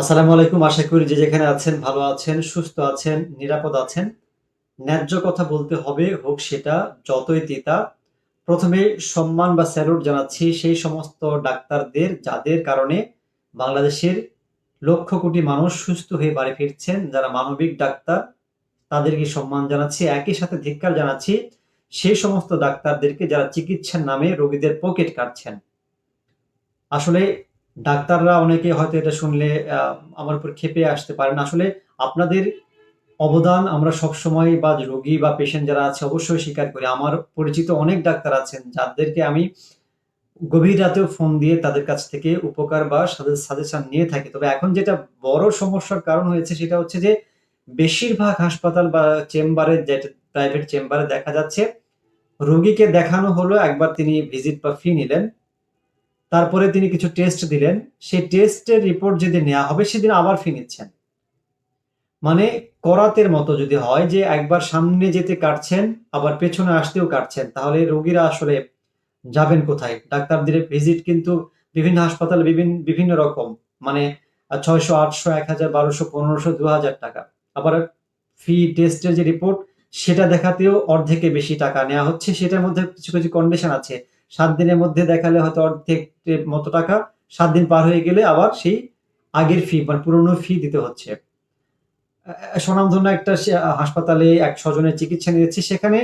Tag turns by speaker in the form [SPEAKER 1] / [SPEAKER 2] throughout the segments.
[SPEAKER 1] আসসালামু আলাইকুম। আশা করি যে যেখানে আছেন ভালো আছেন, সুস্থ আছেন, নিরাপদ আছেন। ন্যায্য কথা বলতে হবে, হোক সেটা যতই তিতা প্রথমে সম্মান বা স্যালুট জানাচ্ছি সেই সমস্ত ডাক্তারদের, যাদের কারণে বাংলাদেশের লক্ষ কোটি মানুষ সুস্থ হয়ে বাড়ি ফিরছেন, যারা মানবিক ডাক্তার, তাদেরকে সম্মান জানাচ্ছি। একই সাথে ধিক্কার জানাচ্ছি, সেই সমস্ত ডাক্তারদেরকে যারা চিকিৎসার নামে রোগীদের পকেট কাটছেন। আসলে ডাক্তাররা অনেকে হয়তো এটা শুনলে আমার উপর ক্ষেপে আসতে পারেন আসলে আপনাদের অবদান আমরা সবসময় বা রোগী বা পেশেন্ট যারা আছে অবশ্যই স্বীকার করি। আমার পরিচিত অনেক ডাক্তার আছেন যাদেরকে আমি গভীর রাতেও ফোন দিয়ে তাদের কাছ থেকে উপকার বা সাজেশন নিয়ে থাকি। তবে এখন যেটা বড় সমস্যার কারণ হয়েছে সেটা হচ্ছে যে, বেশিরভাগ হাসপাতাল বা চেম্বারে যেটা প্রাইভেট চেম্বারে দেখা যাচ্ছে, রোগীকে দেখানো হলো, একবার তিনি ভিজিট বা ফি নিলেন। তারপরে তিনি কিছু টেস্ট দিলেন। সেই টেস্টের রিপোর্ট যেদিন নেওয়া হবে, সেদিন আবার ফি নিচ্ছেন। মানে করাতের মতো যদি হয় যে একবার সামনে যেতে কাটছেন, আবার পেছনে আসতেও কাটছেন, তাহলে রোগীরা আসলে যাবেন কোথায়? ডাক্তারদের ভিজিট কিন্তু বিভিন্ন হাসপাতালে বিভিন্ন বিভিন্ন রকম। মানে ছয়শো, আটশো, এক হাজার, বারোশো, পনেরোশো, দু হাজার টাকা। আবার ফি টেস্টের যে রিপোর্ট সেটা দেখাতেও অর্ধেকে বেশি টাকা নেওয়া হচ্ছে। সেটার মধ্যে কিছু কিছু কন্ডিশন আছে। সাত দিনের মধ্যে দেখালে হয়তো অর্ধেক মতো টাকা সাত দিন পার হয়ে গেলে আবার সেই আগের ফি মানে পুরনো ফি দিতে হচ্ছে। স্বনামধন্য একটা হাসপাতালে এক স্বজনের চিকিৎসা নিয়েছি। সেখানে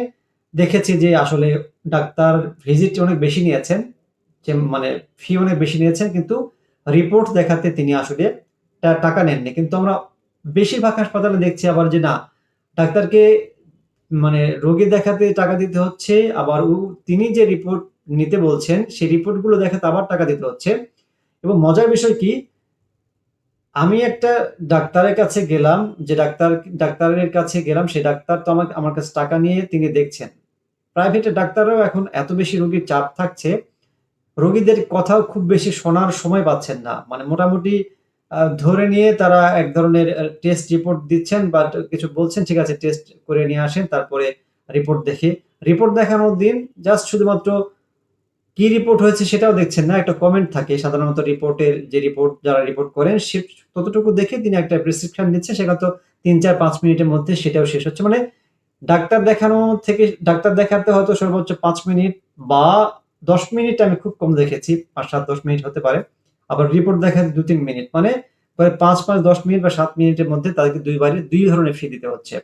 [SPEAKER 1] দেখেছি যে আসলে ডাক্তার ভিজিট অনেক বেশি নিয়েছেন, যে মানে ফি অনেক বেশি নিয়েছেন, কিন্তু রিপোর্ট দেখাতে তিনি আসলে টাকা নেননি। কিন্তু আমরা বেশিরভাগ হাসপাতালে দেখছি আবার যে না, ডাক্তারকে মানে রোগী দেখাতে টাকা দিতে হচ্ছে, আবার তিনি যে রিপোর্ট নিতে বলছেন, সেই রিপোর্টগুলো দেখাতে আবার টাকা দিতে হচ্ছে। এবং মজার বিষয় কি, আমি একটা ডাক্তারের কাছে গেলাম, যে ডাক্তার, ডাক্তারের কাছে গেলাম, সেই ডাক্তার তো আমাকে, আমার কাছে টাকা নিয়ে তিনি দেখছেন। প্রাইভেটে ডাক্তাররাও এখন এত বেশি রোগীর চাপ থাকছে, রোগীদের কথাও খুব বেশি শোনার সময় পাচ্ছেন না। মানে মোটামুটি ধরে নিয়ে তারা এক ধরনের টেস্ট রিপোর্ট দিচ্ছেন বা কিছু বলছেন, ঠিক আছে টেস্ট করে নিয়ে আসেন, তারপরে রিপোর্ট দেখে। রিপোর্ট দেখানোর দিন জাস্ট শুধুমাত্র কি রিপোর্ট হয়েছে সেটাও দেখছেন না, একটা কমেন্ট থাকে সাধারণত রিপোর্টের যে রিপোর্ট যারা রিপোর্ট করেন সে ততটুকু দেখে তিনি একটা প্রেসক্রিপশন দিচ্ছে সেটা তো তিন চার পাঁচ মিনিটের মধ্যে সেটাও শেষ হচ্ছে। মানে ডাক্তার দেখানো থেকে, ডাক্তার দেখাতে হয়তো সর্বোচ্চ পাঁচ মিনিট বা দশ মিনিট আমি খুব কম দেখেছি, পাঁচ সাত দশ মিনিট হতে পারে। আবার রিপোর্ট দেখাতে দু তিন মিনিট মানে পাঁচ পাঁচ দশ মিনিট বা সাত মিনিটের মধ্যে তাদেরকে দুইবারে দুই ধরনের ফি দিতে হচ্ছে।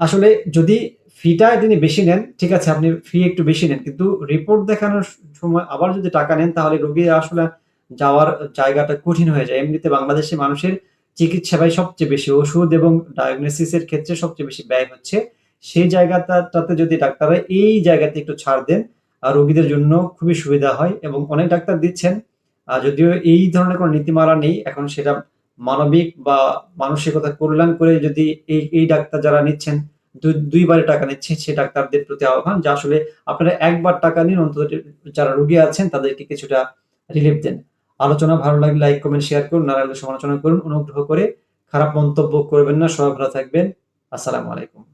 [SPEAKER 1] আসলে যদি ফিটা তিনি বেশি নেন, ঠিক আছে, আপনি ফি একটু বেশি নেন, কিন্তু রিপোর্ট দেখানোর সময় আবার যদি টাকা নেন, তাহলে রোগী আসলে যাওয়ার জায়গাটা কঠিন হয়ে যায়। এমনিতে বাংলাদেশে মানুষের চিকিৎসা সবচেয়ে বেশি, ওষুধ এবং ডায়াগনোসিসের ক্ষেত্রে সবচেয়ে বেশি ব্যয় হচ্ছে। সেই জায়গাটাতে যদি ডাক্তাররা এই জায়গাতে একটু ছাড় দেন আর রোগীদের জন্য খুবই সুবিধা হয় এবং অনেক ডাক্তার দিচ্ছেন। যদিও এই ধরনের কোনো নীতিমালা নেই, এখন সেটা মানবিক বা মানসিকতা কল্যাণ করে যদি এই এই ডাক্তার যারা নিচ্ছেন দুইবারে টাকা নিচ্ছে, সে ডাক্তারদের প্রতি আহ্বান, যা আসলে আপনারা একবার টাকা নিন, অন্তত যারা রুগী আছেন, তাদেরকে কিছুটা রিলিফ দেন। আলোচনা ভালো লাগলে লাইক কমেন্ট শেয়ার করুন না সমালোচনা করুন, অনুগ্রহ করে খারাপ মন্তব্য করবেন না, সবাই ভালো থাকবেন। আসসালামু আলাইকুম।